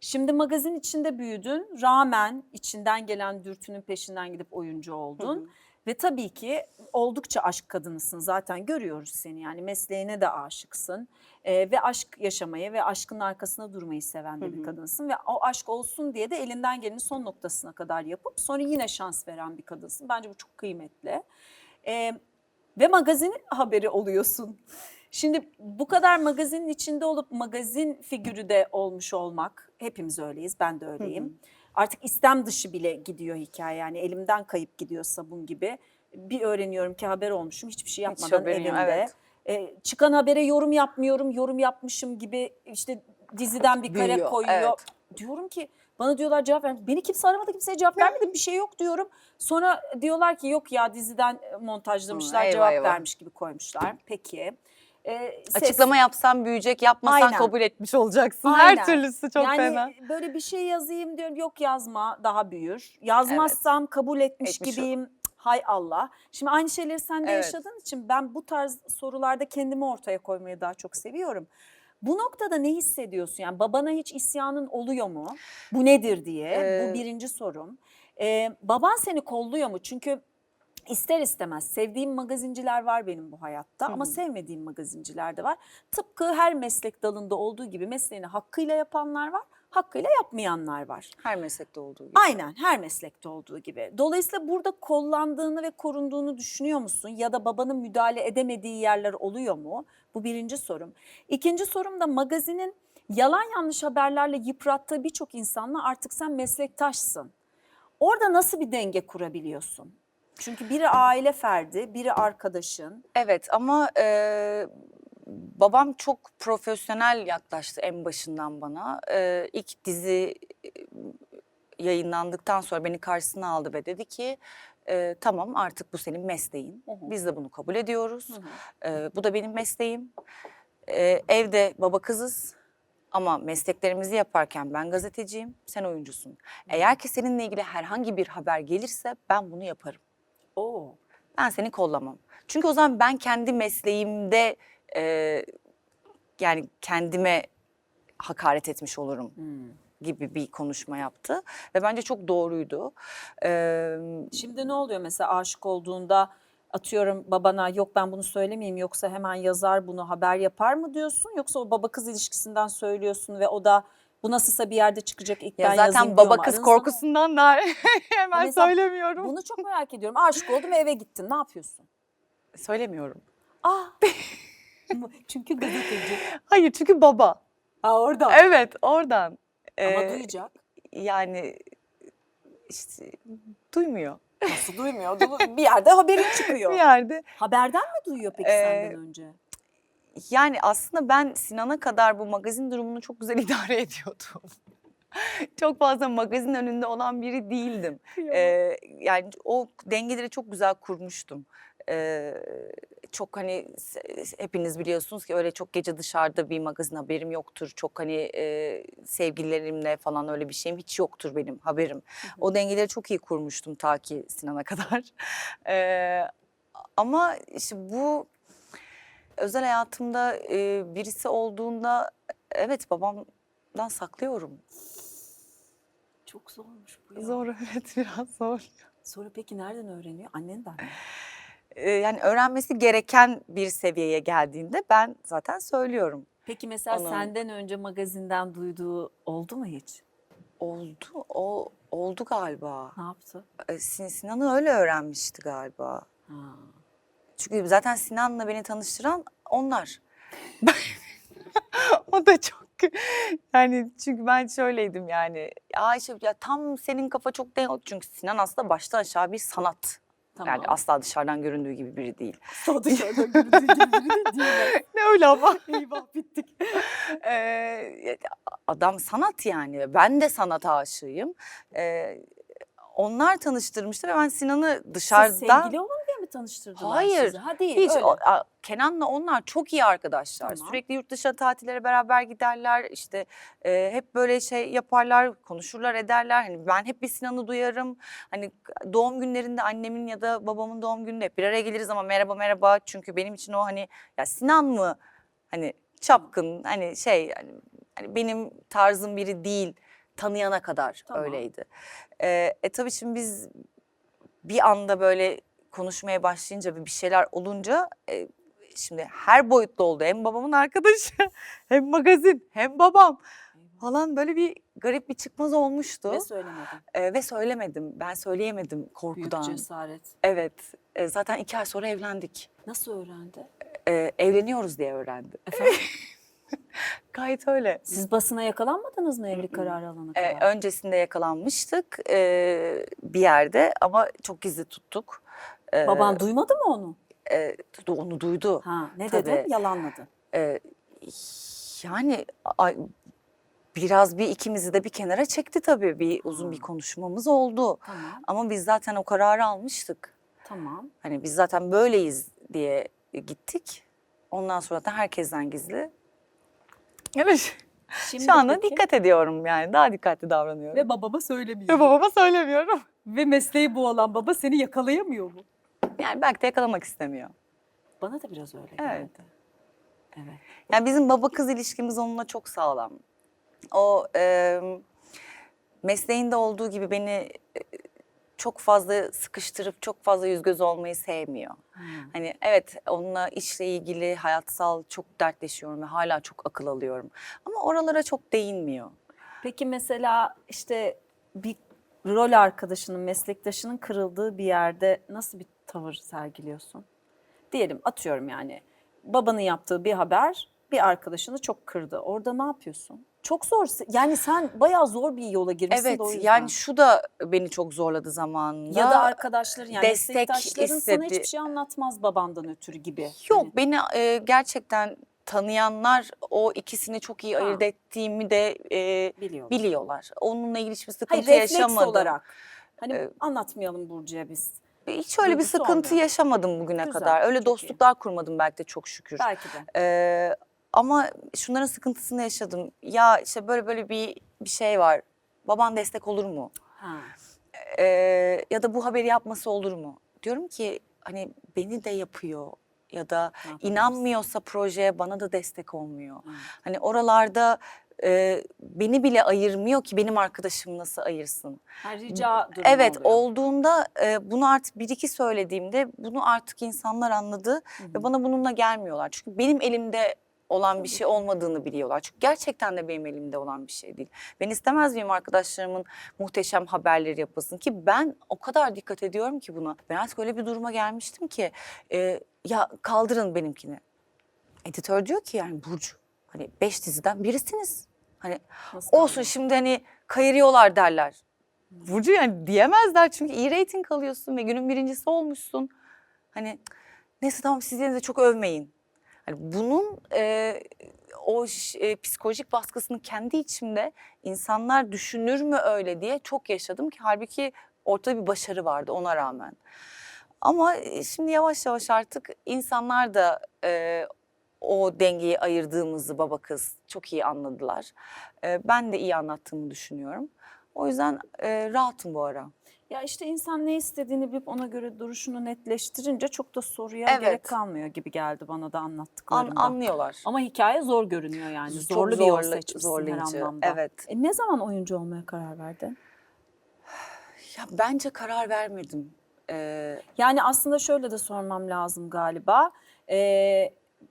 Şimdi magazin içinde büyüdün. Rağmen içinden gelen dürtünün peşinden gidip oyuncu oldun. Ve tabii ki oldukça aşk kadınısın zaten görüyoruz seni yani mesleğine de aşıksın. Ee, ve aşk yaşamayı ve aşkın arkasında durmayı seven de bir kadınsın. Ve o aşk olsun diye de elinden geleni son noktasına kadar yapıp sonra yine şans veren bir kadınsın. Bence bu çok kıymetli. Ee, ve magazin haberi oluyorsun. Şimdi bu kadar magazinin içinde olup magazin figürü de olmuş olmak hepimiz öyleyiz ben de öyleyim. Artık istem dışı bile gidiyor hikaye yani elimden kayıp gidiyor sabun gibi. Bir öğreniyorum ki haber olmuşum hiçbir şey yapmadan yok, evimde. evet. Ee, çıkan habere yorum yapmıyorum yorum yapmışım gibi işte diziden bir kare Büyüyor, koyuyor. evet. Diyorum ki bana diyorlar cevap ver. Beni kimse aramadı kimseye cevap vermedi bir şey yok diyorum. Sonra diyorlar ki yok ya diziden montajlamışlar Hı, eyvah, cevap eyvah. vermiş gibi koymuşlar. Peki. Ee, ses- Açıklama yapsan büyüyecek, yapmasan Aynen. kabul etmiş olacaksın. Aynen. Her türlüsü çok yani fena. böyle bir şey yazayım diyorum yok yazma daha büyür. Yazmazsam kabul etmiş, Etmiş gibiyim. Cık, Hay Allah. Şimdi aynı şeyleri sen de Evet. yaşadığın için ben bu tarz sorularda kendimi ortaya koymayı daha çok seviyorum. Bu noktada ne hissediyorsun? Yani babana hiç isyanın oluyor mu? Bu nedir diye. Ee, bu birinci sorum. Ee, baban seni kolluyor mu? Çünkü ister istemez sevdiğim magazinciler var benim bu hayatta ama sevmediğim magazinciler de var. Tıpkı her meslek dalında olduğu gibi mesleğini hakkıyla yapanlar var, hakkıyla yapmayanlar var. Her meslekte olduğu gibi. Aynen her meslekte olduğu gibi. Dolayısıyla burada kollandığını ve korunduğunu düşünüyor musun? Ya da babanın müdahale edemediği yerler oluyor mu? Bu birinci sorum. İkinci sorum da magazinin yalan yanlış haberlerle yıprattığı birçok insanla artık sen meslektaşsın. Orada nasıl bir denge kurabiliyorsun? Çünkü biri aile ferdi, biri arkadaşın. Evet ama e, babam çok profesyonel yaklaştı en başından bana. E, ilk dizi e, yayınlandıktan sonra beni karşısına aldı ve dedi ki e, tamam artık bu senin mesleğin. Hı hı. Biz de bunu kabul ediyoruz. E, bu da benim mesleğim. E, evde baba kızız. Ama mesleklerimizi yaparken ben gazeteciyim, sen oyuncusun. Eğer ki seninle ilgili herhangi bir haber gelirse ben bunu yaparım. Oo. Ben seni kollamam. Çünkü o zaman ben kendi mesleğimde e, yani kendime hakaret etmiş olurum gibi bir konuşma yaptı. Ve bence çok doğruydu. Ee, Şimdi ne oluyor mesela aşık olduğunda atıyorum babana yok ben bunu söylemeyeyim yoksa hemen yazar bunu haber yapar mı diyorsun? Yoksa o baba kız ilişkisinden söylüyorsun ve o da bu nasılsa bir yerde çıkacak ilk ya ben yazayım zaten baba kız Aranızda korkusundan da hemen Mesela söylemiyorum. Bunu çok merak ediyorum. Aşık oldum eve gittin ne yapıyorsun? Söylemiyorum. Ah çünkü gazeteci. Hayır çünkü baba. Ha orada. Evet oradan. Ama Ee, duyacak. Yani işte duymuyor. Nasıl duymuyor? Du- Bir yerde haberin çıkıyor. Bir yerde Haberden mi duyuyor peki Ee, senden önce? Yani aslında ben Sinan'a kadar bu magazin durumunu çok güzel idare ediyordum. çok fazla magazin önünde olan biri değildim. Ee, yani o dengeleri çok güzel kurmuştum. Ee, çok hani hepiniz biliyorsunuz ki öyle çok gece dışarıda bir magazin haberim yoktur. Çok hani e, sevgililerimle falan öyle bir şeyim hiç yoktur benim haberim. O dengeleri çok iyi kurmuştum ta ki Sinan'a kadar. Ee, ama işte bu özel hayatımda e, birisi olduğunda evet babamdan saklıyorum. Çok zormuş bu ya. Zor evet biraz zor. Sonra peki nereden öğreniyor? Annenden mi? Ee, yani öğrenmesi gereken bir seviyeye geldiğinde ben zaten söylüyorum. Peki mesela Onu- senden önce magazinden duyduğu oldu mu hiç? Oldu, o oldu galiba. Ne yaptı? Sin Sinan'ı öyle öğrenmişti galiba. Ha. Çünkü zaten Sinan'la beni tanıştıran onlar. o da çok yani çünkü ben şöyleydim yani. Ya Ayşe ya tam senin kafa çok değil. Çünkü Sinan aslında baştan aşağı bir sanat. Tamam. Yani asla dışarıdan göründüğü gibi biri değil. Sağ dışarıdan göründüğü gibi biri de değil. Ne öyle ama. Eyvah bittik. Ee, adam sanat yani. Ben de sanata aşığıyım. Ee, onlar tanıştırmıştı ve ben Sinan'ı Siz dışarıdan... sevgili mi tanıştırdılar Hayır, sizi? Ha değil Hiç öyle. Kenan'la onlar çok iyi arkadaşlar. Tamam. Sürekli yurt dışına tatillere beraber giderler. İşte e, hep böyle şey yaparlar, konuşurlar, ederler. Hani ben hep bir Sinan'ı duyarım. Hani doğum günlerinde annemin ya da babamın doğum gününde hep bir araya geliriz ama merhaba merhaba. Çünkü benim için o hani ya Sinan mı hani çapkın hani şey hani, hani benim tarzım biri değil tanıyana kadar Tamam. öyleydi. E, e tabii şimdi biz bir anda böyle konuşmaya başlayınca ve bir şeyler olunca e, şimdi her boyutlu oldu. Hem babamın arkadaşı hem magazin hem babam falan böyle bir garip bir çıkmaz olmuştu. Ve söylemedin. E, ve söylemedim. Ben söyleyemedim Büyük korkudan. cesaret. Evet. E, zaten iki ay sonra evlendik. Nasıl öğrendi? E, evleniyoruz diye öğrendi. Efendim? Gayet öyle. Siz basına yakalanmadınız mı evlilik kararı alana E, kadar? öncesinde yakalanmıştık e, bir yerde ama çok gizli tuttuk. E, Baban duymadı mı onu? e, onu duydu. Ha, ne Tabii. dedi? Yalanladı. E, yani ay, biraz bir ikimizi de bir kenara çekti tabii. Bir uzun bir Ha. konuşmamız oldu. Tamam, Ama biz zaten o kararı almıştık. tamam. Hani biz zaten böyleyiz diye gittik. Ondan sonra da herkesten gizli. Evet. Şimdi Şu anda peki- dikkat ediyorum yani. Daha dikkatli davranıyorum. Ve babama söylemiyor. Ve babama söylemiyorum. Ve mesleği bu olan baba seni yakalayamıyor mu? Yani belki de yakalamak istemiyor. Bana da biraz öyle Evet. geldi. Evet. Yani bizim baba kız ilişkimiz onunla çok sağlam. O e, mesleğinde olduğu gibi beni e, çok fazla sıkıştırıp çok fazla yüz göz olmayı sevmiyor. Hmm. Hani evet onunla işle ilgili hayatsal çok dertleşiyorum ve hala çok akıl alıyorum. Ama oralara çok değinmiyor. Peki mesela işte bir rol arkadaşının, meslektaşının kırıldığı bir yerde nasıl bir tavır sergiliyorsun? Diyelim atıyorum yani babanın yaptığı bir haber bir arkadaşını çok kırdı. Orada ne yapıyorsun? Çok zor. Yani sen bayağı zor bir yola girmişsin Evet de o yüzden. yani şu da beni çok zorladı zamanında. ya da arkadaşların yani destek meslektaşların sana istedi. hiçbir şey anlatmaz babandan ötürü gibi. Yok Hani beni e, gerçekten tanıyanlar o ikisini çok iyi Ha. ayırt ettiğimi de e, biliyorlar. biliyorlar. Onunla ilgili hiçbir Hayır sıkıntı refleks yaşamadım. olarak. Hani Ee, anlatmayalım Burcu'ya biz. Hiç öyle bir duygusu sıkıntı olmuyor. yaşamadım bugüne Güzel, kadar. Öyle çok dostluklar kurmadım belki de çok şükür. Belki de. Ee, ama şunların sıkıntısını yaşadım. Ya işte böyle böyle bir bir şey var. Baban destek olur mu? Ha. Ee, ya da bu haberi yapması olur mu? Diyorum ki hani beni de yapıyor ya da inanmıyorsa projeye bana da destek olmuyor. Ha. Hani oralarda e, beni bile ayırmıyor ki benim arkadaşım nasıl ayırsın? Ha, rica durumu Evet oluyor. olduğunda e, bunu artık bir iki söylediğimde bunu artık insanlar anladı Hı hı. ve bana bununla gelmiyorlar. Çünkü benim elimde olan bir şey olmadığını biliyorlar. Çünkü gerçekten de benim elimde olan bir şey değil. Ben istemez miyim arkadaşlarımın muhteşem haberleri yapılsın ki ben o kadar dikkat ediyorum ki buna. Ben artık öyle bir duruma gelmiştim ki e, ya kaldırın benimkini. Editör diyor ki yani Burcu hani beş diziden birisiniz. Hani Nasıl olsun kaldın? şimdi hani kayırıyorlar derler. Burcu yani diyemezler çünkü iyi reyting alıyorsun ve günün birincisi olmuşsun. Hani neyse tamam siz yine de çok övmeyin. Hani bunun e, o e, psikolojik baskısını kendi içimde insanlar düşünür mü öyle diye çok yaşadım ki halbuki ortada bir başarı vardı ona rağmen. Ama e, şimdi yavaş yavaş artık insanlar da e, o dengeyi ayırdığımızı baba kız çok iyi anladılar. E, ben de iyi anlattığımı düşünüyorum. O yüzden e, rahatım bu ara. Ya işte insan ne istediğini bilip ona göre duruşunu netleştirince çok da soruya Evet. gerek kalmıyor gibi geldi bana da An, anlattıklarında. anlıyorlar. Ama hikaye zor görünüyor yani. Çok Zorlu bir yol zorla- seçmişsin her anlamda. evet. E, ne zaman oyuncu olmaya karar verdin? Ya bence karar vermedim. Ee, Yani aslında şöyle de sormam lazım galiba. Ee,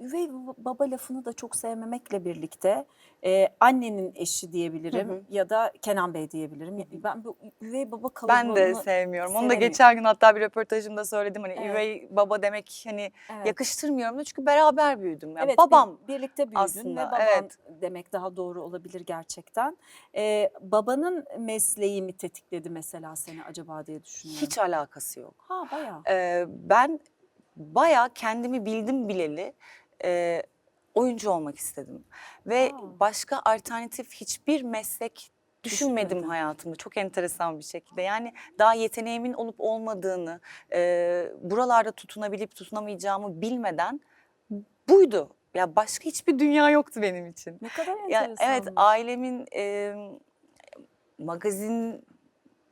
üvey baba- lafını da çok sevmemekle birlikte e, annenin eşi diyebilirim Hı hı. ya da Kenan Bey diyebilirim. Ben bu üvey baba ben kalıbını de sevmiyorum. Onu da geçen gün hatta bir röportajımda söyledim. Hani Evet. üvey baba demek hani Evet. yakıştırmıyorum da çünkü beraber büyüdüm. Yani Evet, babam bir- birlikte büyüdün aslında, ve baban evet. demek daha doğru olabilir gerçekten. Ee, babanın mesleği mi tetikledi mesela seni acaba diye düşünüyorum. hiç alakası yok. Ha bayağı. Ee, ben bayağı kendimi bildim bileli e, oyuncu olmak istedim. Ve Aa. başka alternatif hiçbir meslek düşünmedim Düşünmedin. hayatımda çok enteresan bir şekilde. Yani daha yeteneğimin olup olmadığını, e, buralarda tutunabilip tutunamayacağımı bilmeden buydu. Ya başka hiçbir dünya yoktu benim için. Ne kadar Ya enteresan. evet ailemin e, magazin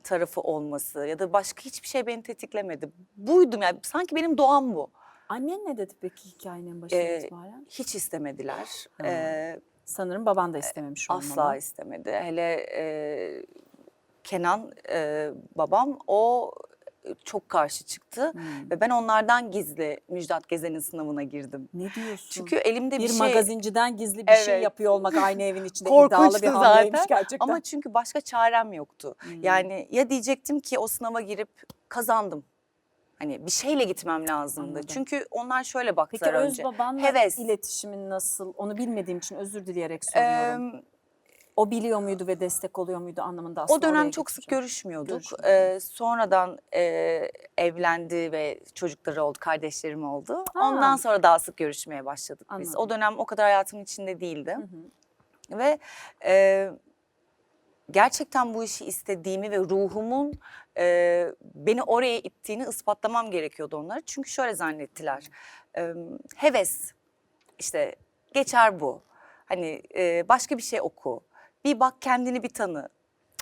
tarafı olması ya da başka hiçbir şey beni tetiklemedi. Buydum yani sanki benim doğam bu. Annen ne dedi peki hikayenin başına Ee, itibaren? Hiç istemediler. Ha. Ee, Sanırım baban da istememiş olmalı. Asla istemedi. Hele e, Kenan e, babam o çok karşı çıktı. Hmm. Ve ben onlardan gizli Müjdat Gezen'in sınavına girdim. Ne diyorsun? Çünkü elimde bir, bir şey... magazinciden gizli bir şey Evet. yapıyor olmak aynı evin içinde iddialı bir hamleymiş zaten. gerçekten. Ama çünkü başka çarem yoktu. Hmm. Yani ya diyecektim ki o sınava girip kazandım. Hani bir şeyle gitmem lazımdı. Anladım. Çünkü onlar şöyle Peki baktılar öz önce. babanla Heves. iletişimin nasıl? Onu bilmediğim için özür dileyerek soruyorum. Eee, o biliyor muydu ve destek oluyor muydu anlamında aslında o dönem çok sık görüşmüyorduk. Görüşmüyorduk. Eee, sonradan eee, evlendi ve çocukları oldu, kardeşlerim oldu. Ondan sonra daha sık görüşmeye başladık biz. O Anladım. dönem o kadar hayatımın içinde değildi. Hı hı. Ve e, gerçekten bu işi istediğimi ve ruhumun e, beni oraya ittiğini ispatlamam gerekiyordu onlara. Çünkü şöyle zannettiler. E, heves işte geçer bu. Hani e, başka bir şey oku. Bir bak kendini bir tanı.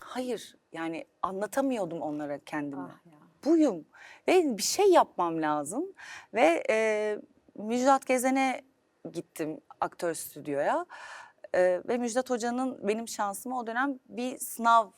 Hayır yani anlatamıyordum onlara kendimi Ah ya. buyum ve bir şey yapmam lazım ve e, Müjdat Gezen'e gittim aktör stüdyoya E, ve Müjdat Hoca'nın benim şansıma o dönem bir sınav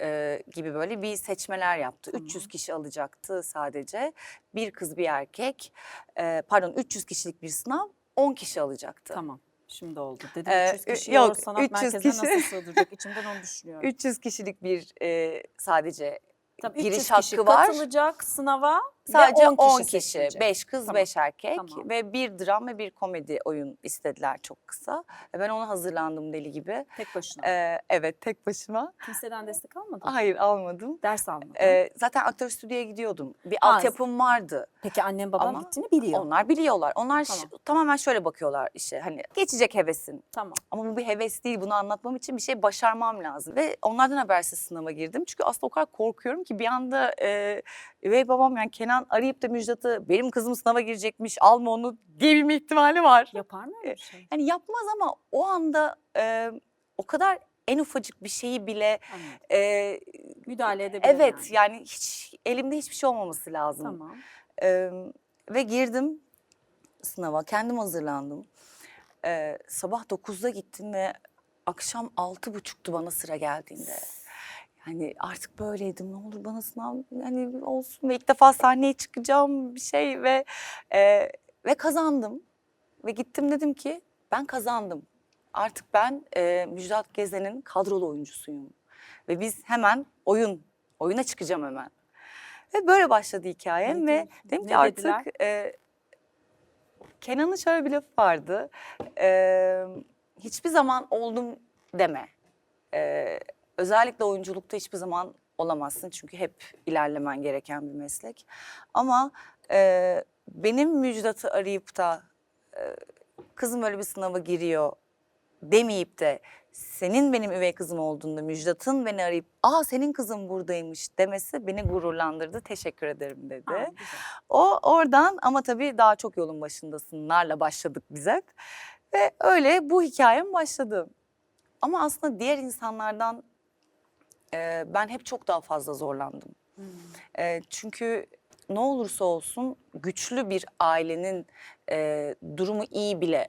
e, gibi böyle bir seçmeler yaptı. Tamam. 300 kişi alacaktı sadece bir kız bir erkek E, pardon 300 kişilik bir sınav 10 kişi alacaktı. Tamı Şimdi oldu. Dedim Ee, 300 kişi yok, sanat 300 merkezine kişi. nasıl sığdıracak? İçimden onu düşünüyorum. 300 kişilik bir e, sadece Tabii giriş 300 kişi hakkı var. katılacak sınava Sadece ve 10 10 kişi, seçilecek. 5 kız, Tamam, 5 erkek tamam. ve bir dram ve bir komedi oyun istediler çok kısa. Ben ona hazırlandım deli gibi. Tek başına. Ee, evet tek başıma. Kimseden destek almadın. Hayır almadım. Ders almadın. Ee, zaten aktör stüdyoya gidiyordum. Bir Ha, altyapım vardı. Peki annem babam ama gittiğini biliyor. Onlar biliyorlar. Onlar ş- Tamam. tamamen şöyle bakıyorlar işte hani geçecek hevesin. Tamam. Ama bu bir heves değil. Bunu anlatmam için bir şey başarmam lazım. Ve onlardan habersiz sınava girdim. Çünkü aslında o kadar korkuyorum ki bir anda e, üvey babam yani Kenan arayıp da Müjdat'ı benim kızım sınava girecekmiş alma onu diyebilme ihtimali var. Yapar mı öyle bir şey? Yani yapmaz ama o anda e, o kadar en ufacık bir şeyi bile e, Müdahale edebilir evet yani. yani. hiç elimde hiçbir şey olmaması lazım. Tamam. Ee, ve girdim sınava, kendim hazırlandım. Ee, sabah 9'da gittim ve akşam altı buçuktu bana sıra geldiğinde. Yani artık böyleydim. Ne olur bana sınav hani olsun ve ilk defa sahneye çıkacağım bir şey ve e, ve kazandım. Ve gittim dedim ki ben kazandım. Artık ben e, Müjdat Gezen'in kadrolu oyuncusuyum. Ve biz hemen oyun, oyuna çıkacağım hemen. Ve böyle başladı hikayem Ne ve diyorsun? dedim Ne ki artık dediler? e, Kenan'ın şöyle bir lafı vardı. E, hiçbir zaman oldum deme. E, özellikle oyunculukta hiçbir zaman olamazsın. Çünkü hep ilerlemen gereken bir meslek. Ama e, benim Müjdat'ı arayıp da e, kızım öyle bir sınava giriyor demeyip de senin benim üvey kızım olduğunda Müjdat'ın beni arayıp aa senin kızın buradaymış demesi beni gururlandırdı. Teşekkür ederim dedi. Aa. O oradan ama tabii daha çok yolun başındasınlarla başladık biz hep. Ve öyle bu hikayem başladı. Ama aslında diğer insanlardan e, ben hep çok daha fazla zorlandım. Hmm. E, çünkü ne olursa olsun güçlü bir ailenin e, durumu iyi bile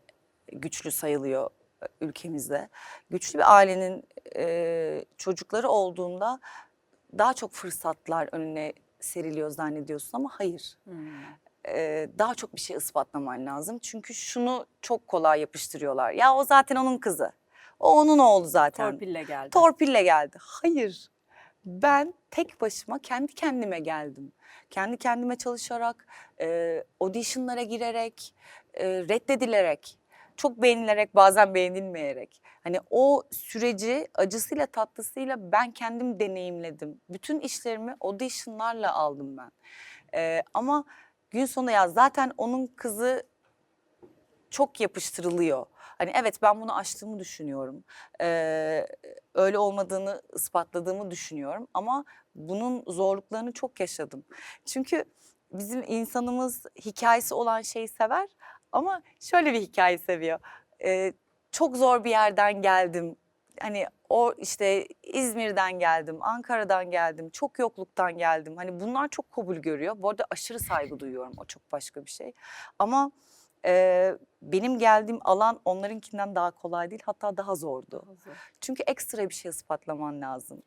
güçlü sayılıyor e, ülkemizde. Güçlü bir ailenin e, çocukları olduğunda daha çok fırsatlar önüne seriliyor zannediyorsun ama hayır Hmm. e, daha çok bir şey ispatlaman lazım. Çünkü şunu çok kolay yapıştırıyorlar. Ya o zaten onun kızı. O onun oğlu zaten. Torpille geldi. Torpille geldi. Hayır. Ben tek başıma kendi kendime geldim. Kendi kendime çalışarak, e, auditionlara girerek, e, reddedilerek, çok beğenilerek, bazen beğenilmeyerek. Hani o süreci acısıyla tatlısıyla ben kendim deneyimledim. Bütün işlerimi auditionlarla aldım ben. E, ama gün sonunda ya zaten onun kızı çok yapıştırılıyor. Hani evet ben bunu aştığımı düşünüyorum. Ee, öyle olmadığını ispatladığımı düşünüyorum ama bunun zorluklarını çok yaşadım. Çünkü bizim insanımız hikayesi olan şeyi sever ama şöyle bir hikaye seviyor. Ee, çok zor bir yerden geldim. Hani o işte İzmir'den geldim, Ankara'dan geldim, çok yokluktan geldim. Hani bunlar çok kabul görüyor. Bu arada aşırı saygı duyuyorum. O çok başka bir şey. Ama Ee, benim geldiğim alan onlarınkinden daha kolay değil hatta daha zordu. Çünkü ekstra bir şey ispatlaman lazım.